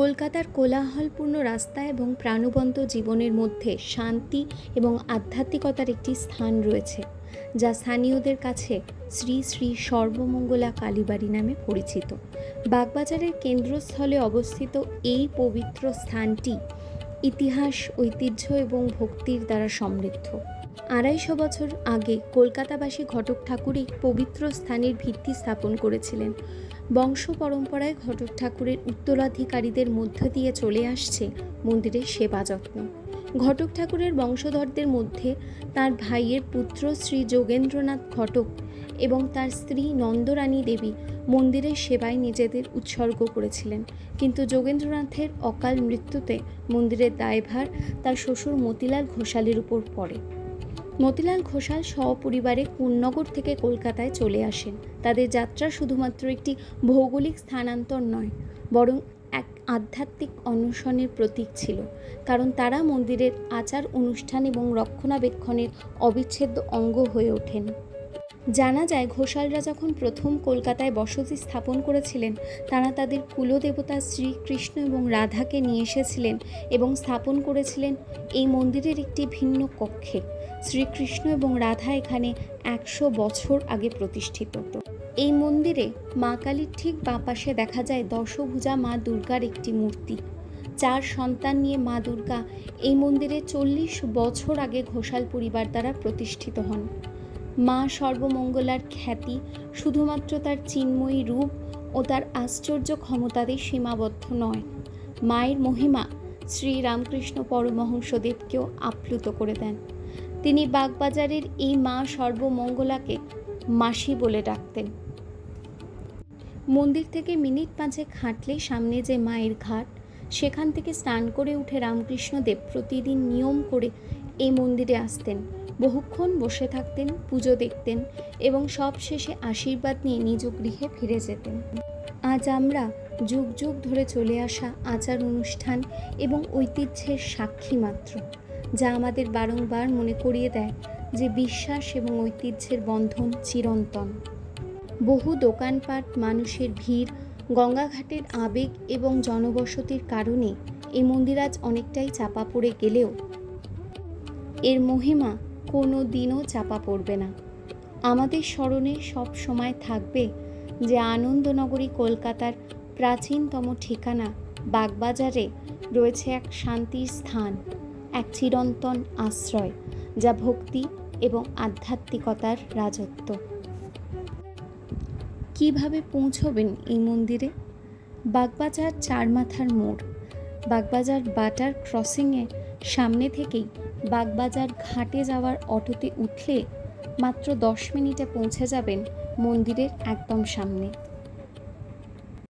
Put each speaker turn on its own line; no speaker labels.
কলকাতার কোলাহলপূর্ণ রাস্তা এবং প্রাণবন্ত জীবনের মধ্যে শান্তি এবং আধ্যাত্মিকতার একটি স্থান রয়েছে, যা স্থানীয়দের কাছে শ্রী শ্রী সর্বমঙ্গলা কালীবাড়ি নামে পরিচিত। বাগবাজারের কেন্দ্রস্থলে অবস্থিত এই পবিত্র স্থানটি ইতিহাস, ঐতিহ্য এবং ভক্তির দ্বারা সমৃদ্ধ। আড়াইশো বছর আগে কলকাতাবাসী ঘটক ঠাকুর এই পবিত্র স্থানের ভিত্তি স্থাপন করেছিলেন। বংশ পরম্পরায় ঘটক ঠাকুরের উত্তরাধিকারীদের মধ্য দিয়ে চলে আসছে মন্দিরের সেবা যত্ন। ঘটক ঠাকুরের বংশধরদের মধ্যে তার ভাইয়ের পুত্র শ্রী যোগেন্দ্রনাথ ঘটক এবং তার স্ত্রী নন্দরানী দেবী মন্দিরের সেবায় নিজেদের উৎসর্গ করেছিলেন। কিন্তু যোগেন্দ্রনাথের অকাল মৃত্যুতে মন্দিরের দায়ভার তার শ্বশুর মতিলাল ঘোষালের উপর পড়ে। মতিলাল ঘোষাল সপরিবারে কুন্নগর থেকে কলকাতায় চলে আসেন। তাদের যাত্রা শুধুমাত্র একটি ভৌগোলিক স্থানান্তর নয়, বরং এক আধ্যাত্মিক অন্বেষণের প্রতীক ছিল, কারণ তারা মন্দিরের আচার অনুষ্ঠান এবং রক্ষণাবেক্ষণের অবিচ্ছেদ্য অঙ্গ হয়ে ওঠেন। জানা যায়, ঘোষালরা যখন প্রথম কলকাতায় বসতি স্থাপন করেছিলেন, তারা তাদের কুলদেবতা শ্রীকৃষ্ণ এবং রাধাকে নিয়ে এসেছিলেন এবং স্থাপন করেছিলেন এই মন্দিরের একটি ভিন্ন কক্ষে। শ্রীকৃষ্ণ এবং রাধা এখানে একশো বছর আগে প্রতিষ্ঠিত। এই মন্দিরে মা কালীর ঠিক বাঁ পাশে দেখা যায় দশভুজা মা দুর্গার একটি মূর্তি। চার সন্তান নিয়ে মা দুর্গা এই মন্দিরে চল্লিশ বছর আগে ঘোষাল পরিবার দ্বারা প্রতিষ্ঠিত হন। মা সর্বমঙ্গলার খ্যাতি শুধুমাত্র তার চিন্ময়ী রূপ ও তার আশ্চর্য ক্ষমতাতেই সীমাবদ্ধ নয়। মায়ের মহিমা শ্রী রামকৃষ্ণ পরমহংসদেবকেও আপ্লুত করে দেন। তিনি বাগবাজারের এই মা সর্বমঙ্গলাকে মাসি বলে ডাকতেন। মন্দির থেকে মিনিট পাঁচেক হাঁটলে সামনে যে মায়ের ঘাট, সেখান থেকে স্নান করে উঠে রামকৃষ্ণদেব প্রতিদিন নিয়ম করে এই মন্দিরে আসতেন। বহুক্ষণ বসে থাকতেন, পুজো দেখতেন এবং সব শেষে আশীর্বাদ নিয়ে নিজ গৃহে ফিরে যেতেন। আজ আমরা যুগ যুগ ধরে চলে আসা আচার অনুষ্ঠান এবং ঐতিহ্যের সাক্ষী মাত্র। যা আমাদের বারংবার মনে করিয়ে দেয় যে বিশ্বাস এবং ঐতিহ্যের বন্ধন চিরন্তন। বহু দোকানপাট, মানুষের ভিড়, গঙ্গাঘাটের আবেগ এবং জনবসতির কারণে এই মন্দির আজ অনেকটাই চাপা পড়ে গেলেও এর মহিমা কোনো দিনও চাপা পড়বে না। আমাদের স্মরণে সব সময় থাকবে যে আনন্দনগরী কলকাতার প্রাচীনতম ঠিকানা বাগবাজারে রয়েছে এক শান্তির স্থান। এক চিরন্তন আশ্রয়, যা ভক্তি এবং আধ্যাত্মিকতার রাজত্ব। কীভাবে পৌঁছবেন এই মন্দিরে? বাগবাজার চার মাথার মোড়। বাগবাজার বাটার ক্রসিংয়ে সামনে থেকেই বাগবাজার ঘাটে যাওয়ার অটোতে উঠলে মাত্র দশ মিনিটে পৌঁছে যাবেন মন্দিরের একদম সামনে।